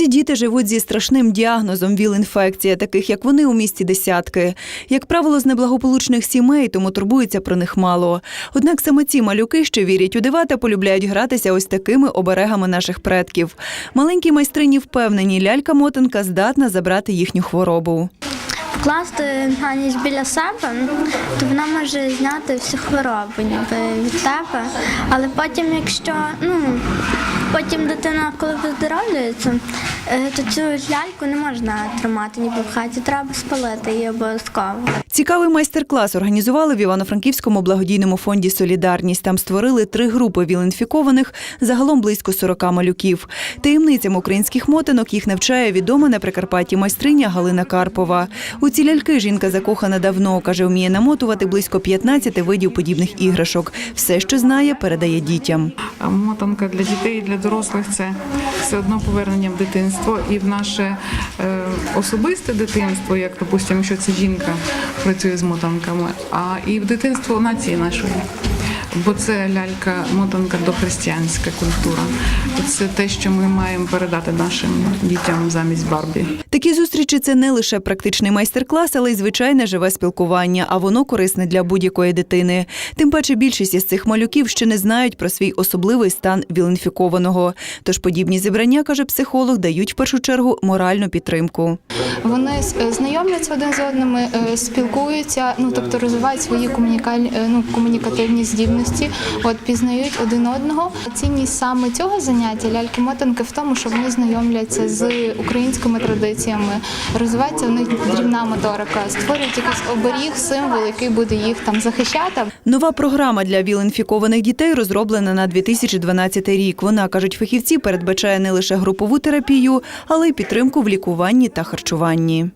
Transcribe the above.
Ці діти живуть зі страшним діагнозом ВІЛ-інфекція, таких як вони у місті десятки. Як правило, з неблагополучних сімей, тому турбуються про них мало. Однак саме ці малюки, що вірять у дива та полюбляють гратися ось такими оберегами наших предків. Маленькі майстрині впевнені, лялька-мотанка здатна забрати їхню хворобу. Вкласти на ніч біля себе, то вона може зняти всю хворобу ніби від тебе. Але потім, якщо ну потім дитина, коли виздоровлюється, е, то цю ляльку не можна тримати ніби в хаті, треба спалити її обов'язково. Цікавий майстер-клас організували в Івано-Франківському благодійному фонді Солідарність. Там створили три групи віл-інфікованих, загалом близько 40 малюків. Таємницям українських мотанок їх навчає відома на Прикарпатті майстриня Галина Карпова. У ці ляльки жінка закохана давно, каже, вміє намотувати близько 15 видів подібних іграшок. Все, що знає, передає дітям. А мотанка для дітей і для дорослих це все одно повернення в дитинство і в наше е, особисте дитинство, як допустимо, що це жінка працює з мотанками, а і в дитинство нації нашої. Бо це лялька, мотанка дохристиянська культура. Це те, що ми маємо передати нашим дітям замість Барбі. Такі зустрічі це не лише практичний майстер-клас, але й звичайне живе спілкування, а воно корисне для будь-якої дитини. Тим паче більшість із цих малюків ще не знають про свій особливий стан віл-інфікованого. Тож подібні зібрання, каже психолог, дають в першу чергу моральну підтримку. Вони е, знайомляться один з одним, е, спілкуються, ну тобто розвивають свої комунікаль- е, ну, комунікативні здібності, от пізнають один одного. Цінність саме цього заняття ляльки-мотанки в тому, що вони знайомляться з українськими традиціями, розвивається у них дрібна моторика, створюють якийсь оберіг, символ, який буде їх там захищати. Нова програма для віл-інфікованих дітей розроблена на 2012 рік. Вона, кажуть фахівці, передбачає не лише групову терапію, але й підтримку в лікуванні та харчуванні.